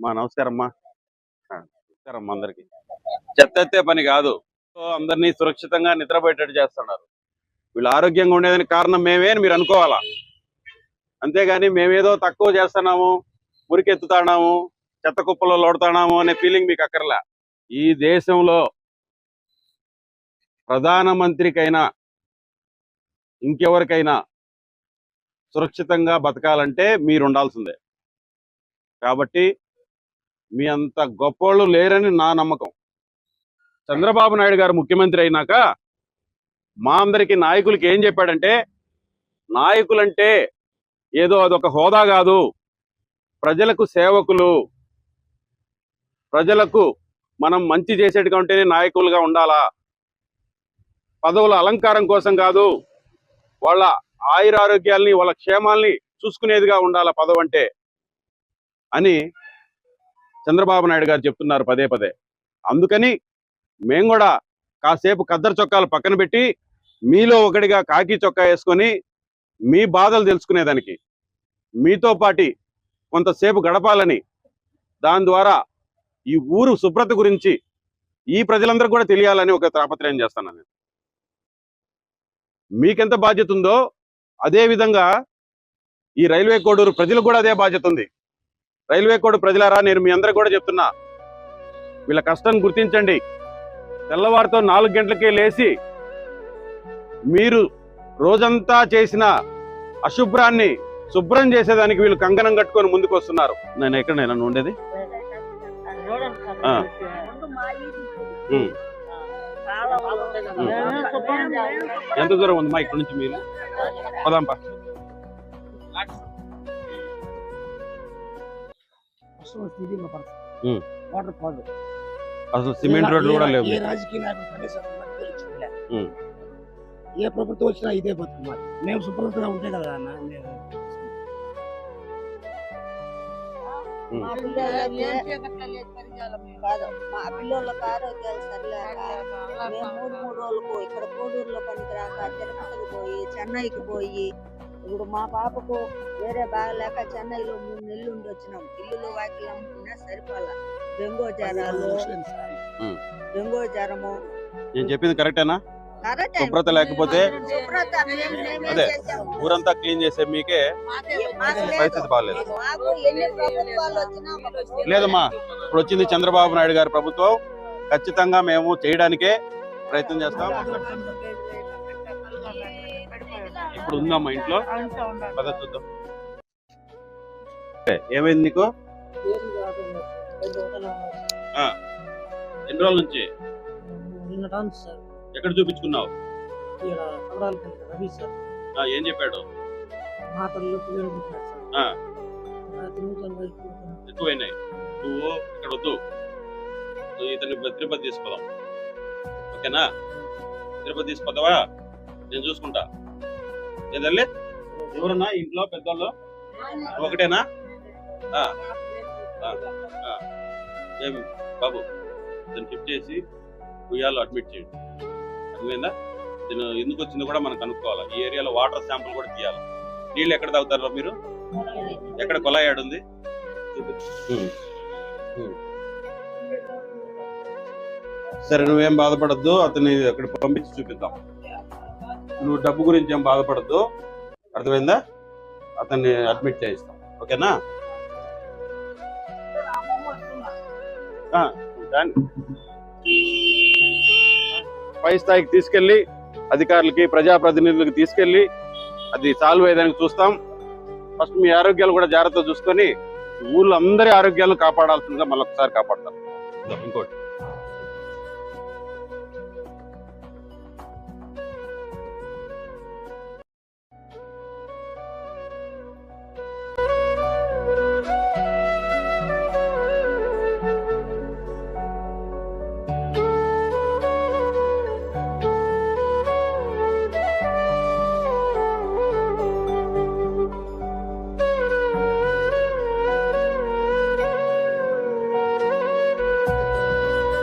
మా నమస్కారం అమ్మా ఆ, నమస్కారం అమ్మా అందరికి. చెత్త ఎత్తే పని కాదు. సో అందరినీ సురక్షితంగా నిద్రపోయేటట్టు చేస్తున్నారు. వీళ్ళు ఆరోగ్యంగా ఉండేదానికి కారణం మేమే అని మీరు అనుకోవాలా? అంతేగాని మేమేదో తక్కువ చేస్తున్నాము మురికెత్తుతాడాము చెత్త కుప్పలో లోడుతున్నాము అనే ఫీలింగ్ మీకు అక్కర్లే? ఈ దేశంలో ప్రధానమంత్రికైనా ఇంకెవరికైనా సురక్షితంగా బతకాలంటే మీరు ఉండాల్సిందే కాబట్టి మీ అంత గొప్పోళ్ళు లేరని నా నమ్మకం. చంద్రబాబు నాయుడు గారు ముఖ్యమంత్రి అయినాక మా అందరికి నాయకులకి ఏం చెప్పాడంటే నాయకులంటే ఏదో అదొక హోదా కాదు. ప్రజలకు సేవకులు ప్రజలకు మనం మంచి చేసేట్టుగా ఉంటేనే నాయకులుగా ఉండాలా? పదవుల అలంకారం కోసం కాదు వాళ్ళ ఆయురారోగ్యాల్ని వాళ్ళ క్షేమాల్ని చూసుకునేదిగా ఉండాలా పదవంటే? అంటే అని చంద్రబాబు నాయుడు గారు చెప్తున్నారు పదే పదే. అందుకని మేము కూడా కాసేపు కద్దరు చొక్కాలు పక్కన పెట్టి మీలో ఒకటిగా కాకి చొక్కా వేసుకొని మీ బాధలు తెలుసుకునేదానికి. మీతో పాటి కొంతసేపు గడపాలని దాని ద్వారా ఈ ఊరు శుభ్రత గురించి ఈ ప్రజలందరూ కూడా తెలియాలని ఒక తాపత్రయం చేస్తాను నేను. మీకెంత బాధ్యత ఉందో అదే విధంగా ఈ రైల్వే కోడూరు ప్రజలకు కూడా అదే బాధ్యత ఉంది. రైల్వే కోడ్ ప్రజలారా నేను మీ అందరికి కూడా చెప్తున్నా. వీళ్ళ కష్టాన్ని గుర్తించండి. తెల్లవారితో నాలుగు గంటలకే లేచి మీరు రోజంతా చేసిన అశుభ్రాన్ని శుభ్రం చేసేదానికి వీళ్ళు కంకణం కట్టుకొని ముందుకు వస్తున్నారు నేను ఎక్కడ నేను ఉండేది. ఎంత దూరం ఉంది మా ఇక్కడ నుంచి మీరు? పదాంపా. ఉమ్. వాటర్ పాడు అసలు సిమెంట్ రోడ్లు కూడా లేవు ఏ రాజకీయ నాయకులు కనీసం మనకు తెలుసులే. ఉమ్. ఏ ప్రభుత్వం వచ్చినా ఇదే బతుకు మాది మేము శుభ్రతగా ఉంటే కదా అన్న మేము ఉమ్. మా పిల్లలకి కాదు మా పిల్లలకు ఆరోగ్యాలు సరిలేక మేము మూడు మూడు రోజులకు ఇక్కడ కోడూరులో పనికి రాక తిరుపతికి పోయి చెన్నైకి పోయి ఇప్పుడు మా పాపకు వేరే బాగలేక చెన్నైలో మూడు నెలలు ఉండి వచ్చినాం. ఇల్లులు వాకిలు అమ్ముకున్నా సరిపోలా. డెంగో జ్వరాలు డెంగో జ్వరము నేను చెప్పింది కరెక్టేనా కరెక్టే. శుభ్రత లేకపోతే అదే. ఊరంతా క్లీన్ చేసే మీకే. పరిస్థితి బాగాలేదు. లేదమ్మా ఇప్పుడు వచ్చింది చంద్రబాబు నాయుడు గారి ప్రభుత్వం. ఖచ్చితంగా మేము చేయడానికే ప్రయత్నం చేస్తాం. ఇప్పుడు ఉందమ్మా ఇంట్లో? పద చూద్దాం. ఏమైంది నీకు? ఎన్ని రోజుల నుంచి? ఎక్కడ చూపించుకున్నావు? ఏం చెప్పాడు. ఎక్కువైనాయి. నువ్వు ఇక్కడ వద్దు. నువ్వు ఇతన్ని తిరుపతి తీసుకోదాం ఓకేనా? తిరుపతి తీసుకోదావా నేను చూసుకుంటా. ఏదల్లే ఎవరన్నా ఇంట్లో పెద్దోళ్ళు? ఒకటేనా. ఏమి బాబు దీన్ని షిఫ్ట్ చేసి ఉయ్యాలో అడ్మిట్ చేయండి. అర్థమైందా? దీని ఎందుకు వచ్చిందో కూడా మనం కనుక్కోవాలి. ఈ ఏరియాలో వాటర్ శాంపుల్ కూడా తీయాలి. నీళ్ళు ఎక్కడ తాగుతారో మీరు? ఎక్కడ కొలాయి ఆడు ఉంది. సరే నువ్వేం బాధపడద్దు. అతన్ని అక్కడ పంపించి చూపిద్దాం. నువ్వు డబ్బు గురించి ఏం బాధపడద్దు. అర్థమైందా? అతన్ని అడ్మిట్ చేయిస్తాం. ఓకేనా? పై స్థాయికి తీసుకెళ్ళి అధికారులకి ప్రజాప్రతినిధులకి తీసుకెళ్ళి అది సాల్వ్ అయ్యేదానికి చూస్తాం. ఫస్ట్ మీ ఆరోగ్యాలు కూడా జాగ్రత్త చూసుకొని ఊళ్ళో అందరి ఆరోగ్యాలను కాపాడాల్సిందిగా మళ్ళొకసారి కాపాడతాం. ఇంకోటి.